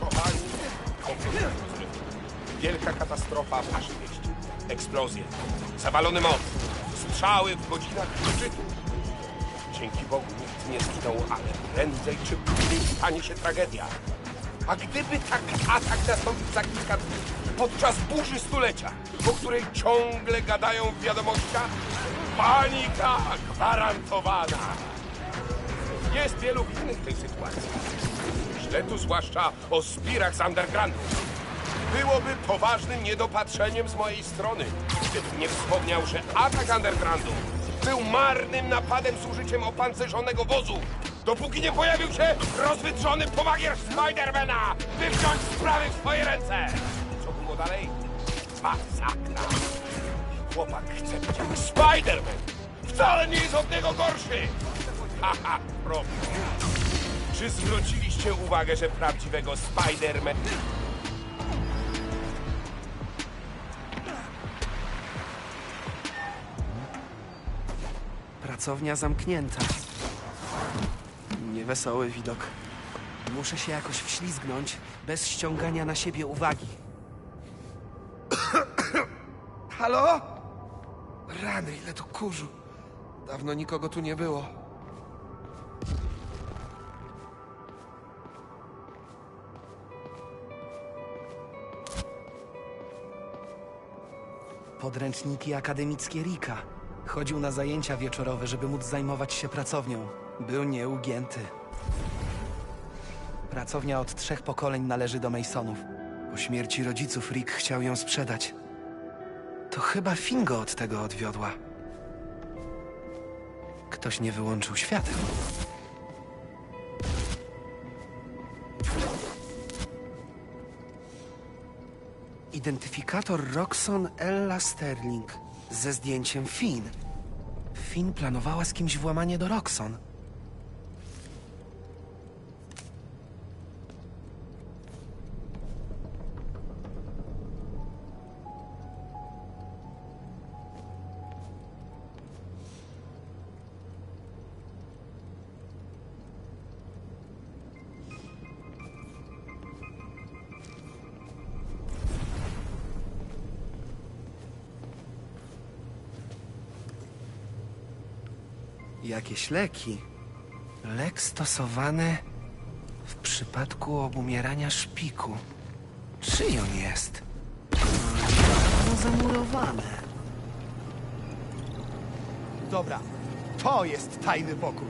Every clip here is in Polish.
Kochani, okrutny rozrywka. Wielka katastrofa w naszym mieście. Eksplozje, zawalony most, strzały w godzinach szczytu. Dzięki Bogu nikt nie zginął, ale prędzej czy później stanie się tragedia. A gdyby taki atak nastąpił za kilka dni, podczas burzy stulecia, o której ciągle gadają w wiadomościach, panika gwarantowana. Jest wielu innych tej sytuacji. Myślę tu zwłaszcza o zbirach z undergroundu. Byłoby poważnym niedopatrzeniem z mojej strony, gdybym nie wspomniał, że atak undergroundu był marnym napadem z użyciem opancerzonego wozu, dopóki nie pojawił się rozwydrzony pomagier Spidermana, by wziąć sprawy w swoje ręce. Co było dalej? Masakra. Chłopak chce być jak Spiderman. Wcale nie jest od niego gorszy. Haha, problem. Czy zwróciliście uwagę, że prawdziwego Spiderman... Pracownia zamknięta. Niewesoły widok. Muszę się jakoś wślizgnąć, bez ściągania na siebie uwagi. Halo? Rany, ile tu kurzu. Dawno nikogo tu nie było. Podręczniki akademickie Rika. Chodził na zajęcia wieczorowe, żeby móc zajmować się pracownią. Był nieugięty. Pracownia od trzech pokoleń należy do Masonów. Po śmierci rodziców Rick chciał ją sprzedać. To chyba Fingo od tego odwiodła. Ktoś nie wyłączył świateł. Identyfikator Roxon Ella Sterling ze zdjęciem Finn. Finn planowała z kimś włamanie do Roxon. Jakieś leki. Lek stosowany w przypadku obumierania szpiku. Czyj on jest? No zamurowane. Dobra, to jest tajny pokój.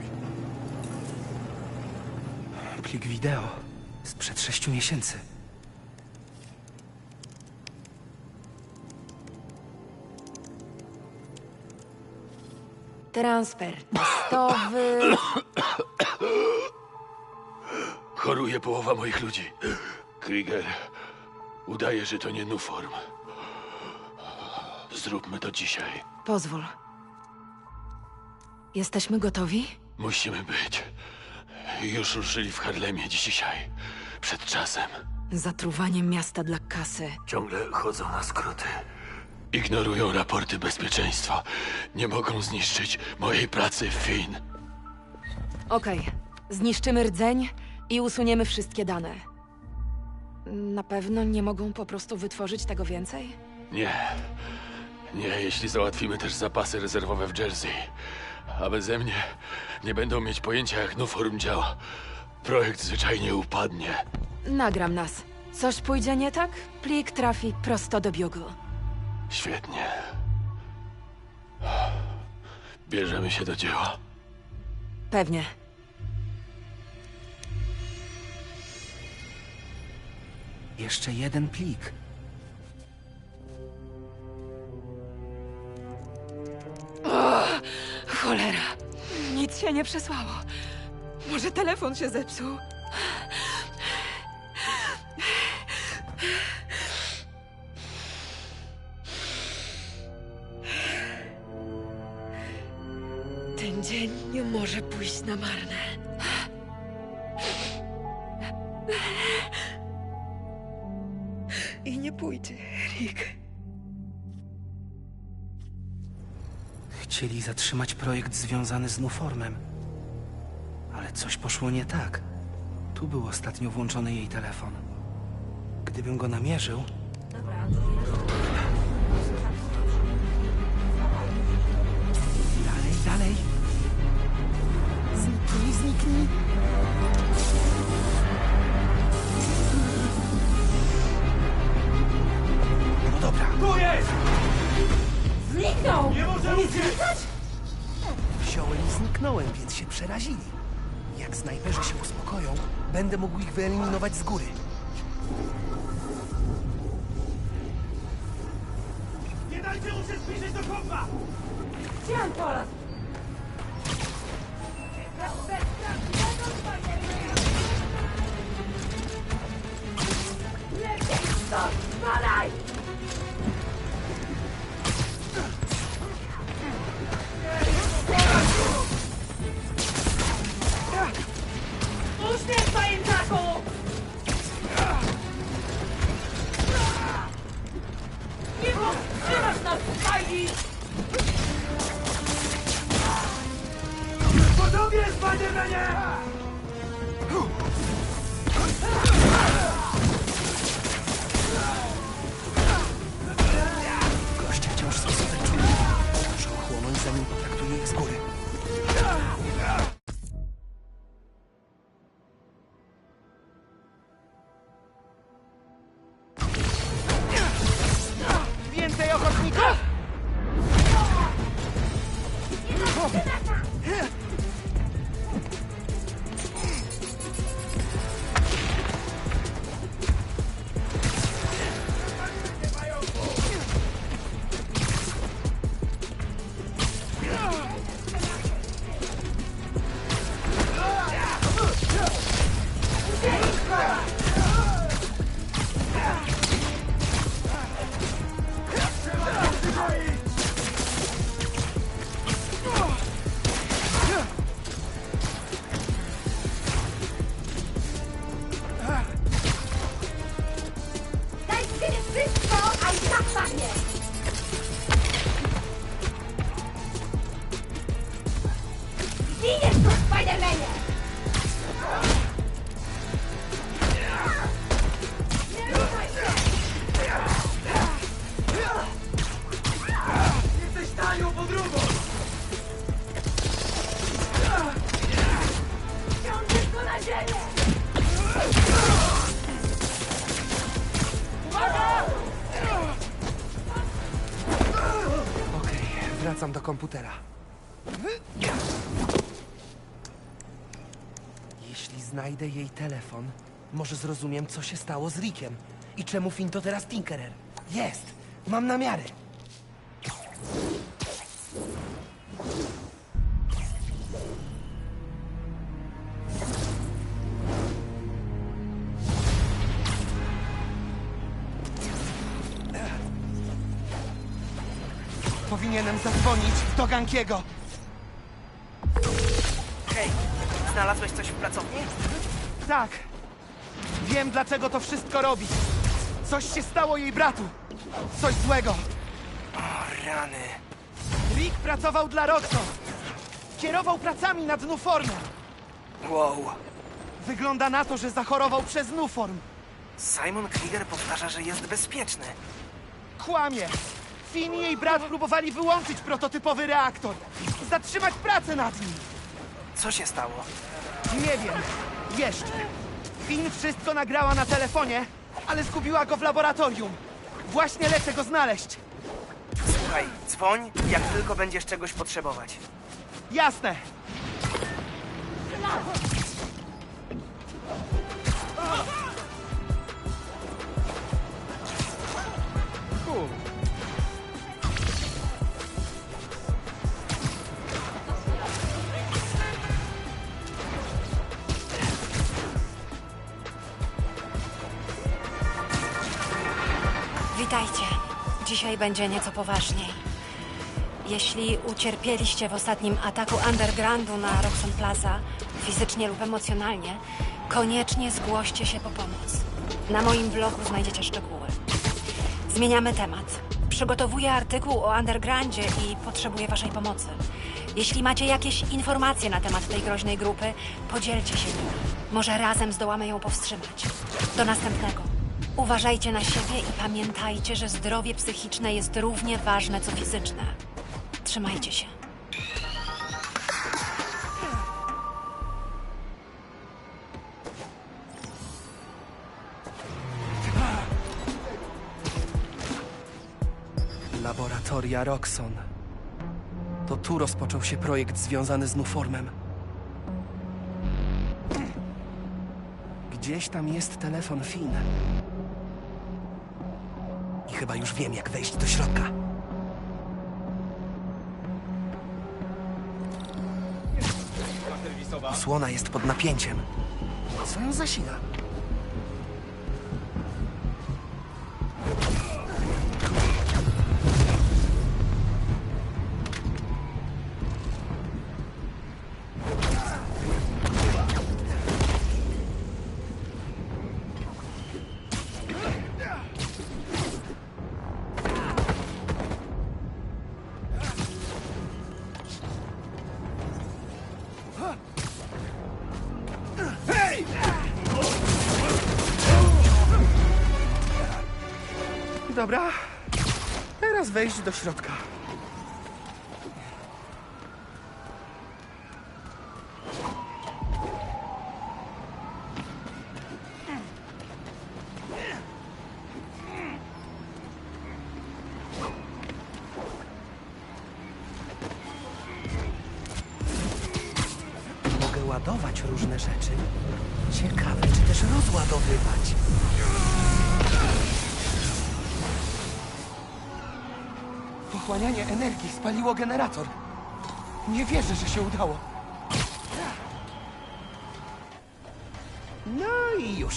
Plik wideo sprzed sześciu miesięcy. Transfer testowy. Choruje połowa moich ludzi. Krieger, udaje, że to nie Nuform. Zróbmy to dzisiaj. Pozwól. Jesteśmy gotowi? Musimy być. Już ruszyli w Harlemie dzisiaj. Przed czasem. Zatruwanie miasta dla kasy. Ciągle chodzą na skróty. Ignorują raporty bezpieczeństwa. Nie mogą zniszczyć mojej pracy w Fin. Okej, zniszczymy rdzeń i usuniemy wszystkie dane. Na pewno nie mogą po prostu wytworzyć tego więcej? Nie. Nie, jeśli załatwimy też zapasy rezerwowe w Jersey. A beze mnie nie będą mieć pojęcia, jak Nuform działa. Projekt zwyczajnie upadnie. Nagram nas. Coś pójdzie nie tak? Plik trafi prosto do Bugle. Świetnie. Bierzemy się do dzieła. Pewnie. Jeszcze jeden plik. Cholera. Nic się nie przesłało. Może telefon się zepsuł? Na marne. I nie pójdzie, Rick. Chcieli zatrzymać projekt związany z Nuformem. Ale coś poszło nie tak. Tu był ostatnio włączony jej telefon. Gdybym go namierzył... Dalej, No dobra. Tu jest! Zniknął! Nie możemy się... Wziąłem i zniknąłem, więc się przerazili. Jak snajperzy się uspokoją, będę mógł ich wyeliminować z góry. Nie dajcie mu się zbliżyć do kompa! Chciałem po raz! Stąd! Spadaj! Spidermanie! Komputera. Jeśli znajdę jej telefon, może zrozumiem, co się stało z Rickiem. I czemu Finn to teraz Tinkerer. Jest! Mam namiary! Powinienem zadzwonić do Gankiego. Hej, znalazłeś coś w pracowni? Tak. Wiem, dlaczego to wszystko robi. Coś się stało jej bratu. Coś złego. O, rany. Rick pracował dla Roxo. Kierował pracami nad Nuformem. Wow. Wygląda na to, że zachorował przez Nuform. Simon Krieger powtarza, że jest bezpieczny. Kłamie. Finn i jej brat próbowali wyłączyć prototypowy reaktor. Zatrzymać pracę nad nim. Co się stało? Nie wiem. Jeszcze. Finn wszystko nagrała na telefonie, ale zgubiła go w laboratorium. Właśnie lecę go znaleźć. Słuchaj, dzwoń, jak tylko będziesz czegoś potrzebować. Jasne. Witajcie. Dzisiaj będzie nieco poważniej. Jeśli ucierpieliście w ostatnim ataku undergroundu na Roxon Plaza, fizycznie lub emocjonalnie, koniecznie zgłoście się po pomoc. Na moim blogu znajdziecie szczegóły. Zmieniamy temat. Przygotowuję artykuł o Undergroundzie i potrzebuję waszej pomocy. Jeśli macie jakieś informacje na temat tej groźnej grupy, podzielcie się nimi. Może razem zdołamy ją powstrzymać. Do następnego. Uważajcie na siebie i pamiętajcie, że zdrowie psychiczne jest równie ważne co fizyczne. Trzymajcie się. Laboratoria Roxon. To tu rozpoczął się projekt związany z Nuformem. Gdzieś tam jest telefon Finn. Chyba już wiem, jak wejść do środka. Osłona jest pod napięciem. Co ją zasila? Dobra, teraz wejść do środka. Mogę ładować różne rzeczy. Ciekawe, czy też rozładowywać. Pochłanianie energii spaliło generator. Nie wierzę, że się udało. No i już.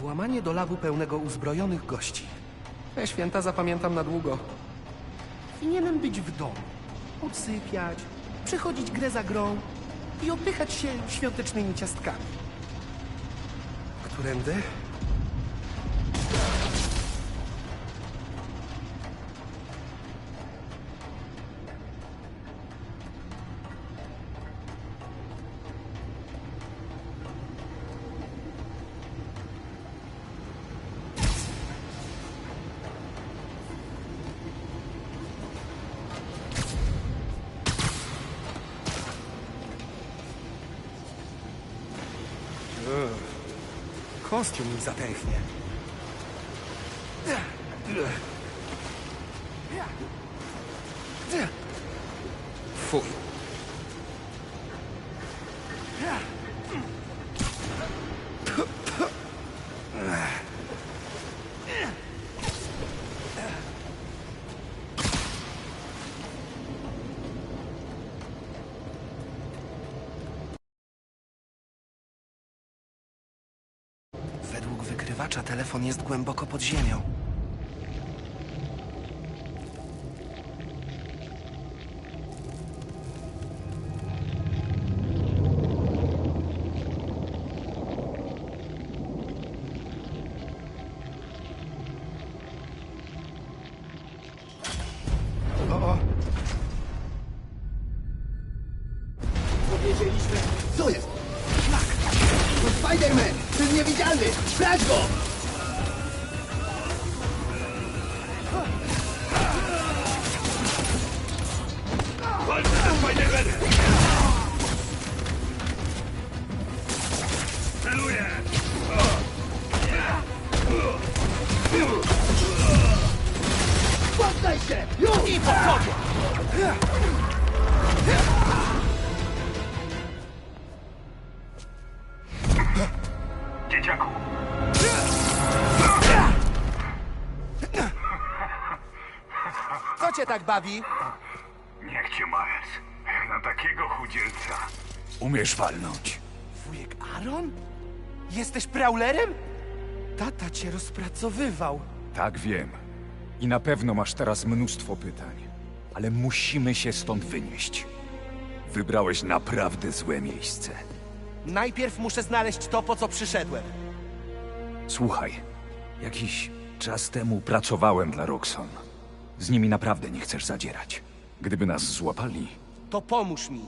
Włamanie do labu pełnego uzbrojonych gości. Te święta zapamiętam na długo. Powinienem być w domu. Odsypiać, przechodzić grę za grą i odpychać się świątecznymi ciastkami. Którędy? Kostium mi zatęchnie. Wykrywacza telefon jest głęboko pod ziemią. Powiedzieliśmy... Co jest? Szlak! To Spider-Man! Jest niewidzialny! Brać go! Co cię tak bawi? niech cię Miles. Jak na takiego chudzielca. Umiesz walnąć. Wujek Aaron? Jesteś praulerem? Tata cię rozpracowywał. Tak wiem. I na pewno masz teraz mnóstwo pytań. ale musimy się stąd wynieść. Wybrałeś naprawdę złe miejsce. Najpierw muszę znaleźć to, po co przyszedłem. Słuchaj, jakiś czas temu pracowałem dla Roxon. Z nimi naprawdę nie chcesz zadzierać. Gdyby nas złapali, To pomóż mi.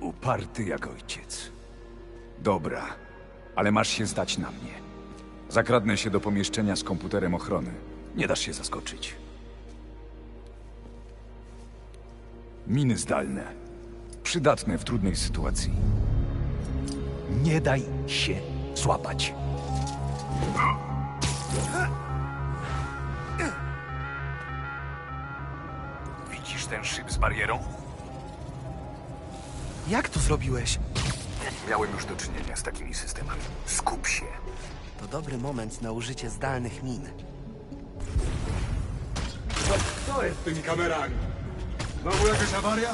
uparty jak ojciec. Dobra, ale masz się zdać na mnie. Zakradnę się do pomieszczenia z komputerem ochrony. Nie dasz się zaskoczyć. Miny zdalne. Przydatne w trudnej sytuacji. Nie daj się złapać. Widzisz ten szyb z barierą? Jak to zrobiłeś? Miałem już do czynienia z takimi systemami. Skup się. To dobry moment na użycie zdalnych min. Co jest z tymi kamerami? Znowu jakaś awaria?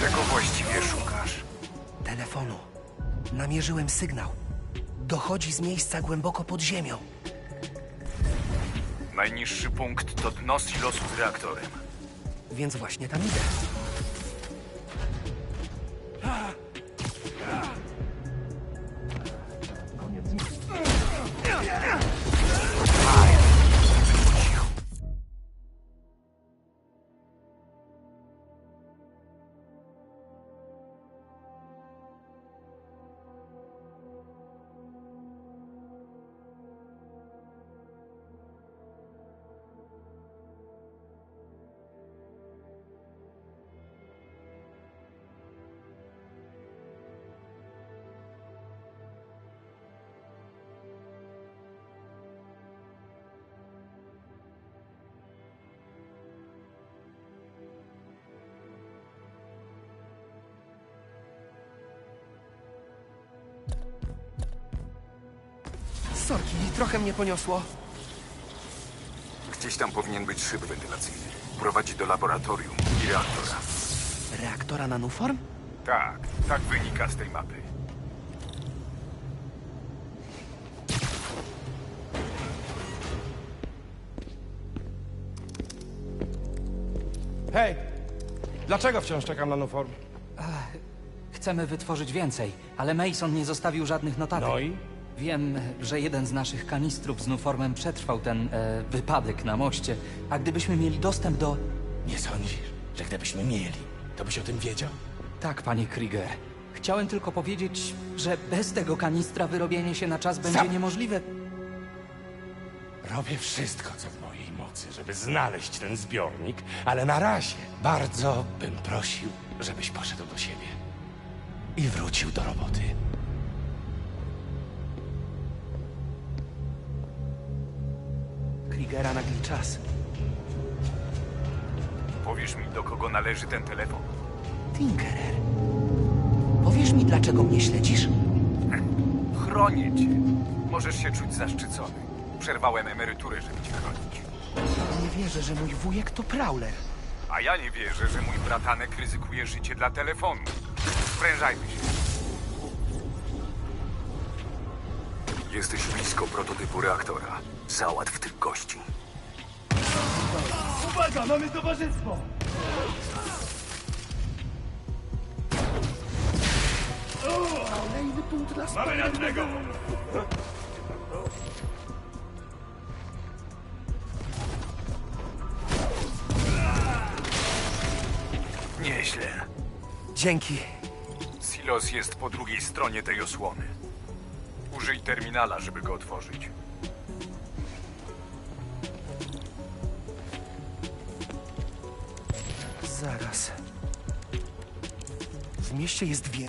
Czego właściwie szukasz? Telefonu. Namierzyłem sygnał. Dochodzi z miejsca głęboko pod ziemią. Najniższy punkt to dno silosu z reaktorem. Więc właśnie tam idę. Sorki, trochę mnie poniosło. Gdzieś tam powinien być szyb wentylacyjny. Prowadzi do laboratorium i reaktora. Reaktora nanoform? Tak, tak wynika z tej mapy. Hej! Dlaczego wciąż czekam na Nuform? Chcemy wytworzyć więcej, ale Mason nie zostawił żadnych notatek. No i? Wiem, że jeden z naszych kanistrów z Nuformem przetrwał ten e, wypadek na moście, a gdybyśmy mieli dostęp do... Nie sądzisz, że gdybyśmy mieli, to byś o tym wiedział? Tak, panie Krieger. Chciałem tylko powiedzieć, że bez tego kanistra wyrobienie się na czas będzie niemożliwe. Robię wszystko, co w mojej mocy, żeby znaleźć ten zbiornik, ale na razie bardzo bym prosił, żebyś poszedł do siebie i wrócił do roboty. Kriegera nagli czas. Powiesz mi, do kogo należy ten telefon? Tinkerer. Powiesz mi, dlaczego mnie śledzisz? Chronię cię. Możesz się czuć zaszczycony. Przerwałem emeryturę, żeby cię chronić. Nie wierzę, że mój wujek to Prowler. A ja nie wierzę, że mój bratanek ryzykuje życie dla telefonu. Sprężajmy się. Jesteś blisko prototypu reaktora. Załatw tych gości. Uwaga, mamy towarzystwo! Kolejny punkt dla Mamy radnego! Nieźle. Dzięki. Silos jest po drugiej stronie tej osłony. Użyj terminala, żeby go otworzyć. Zaraz. W mieście jest wie...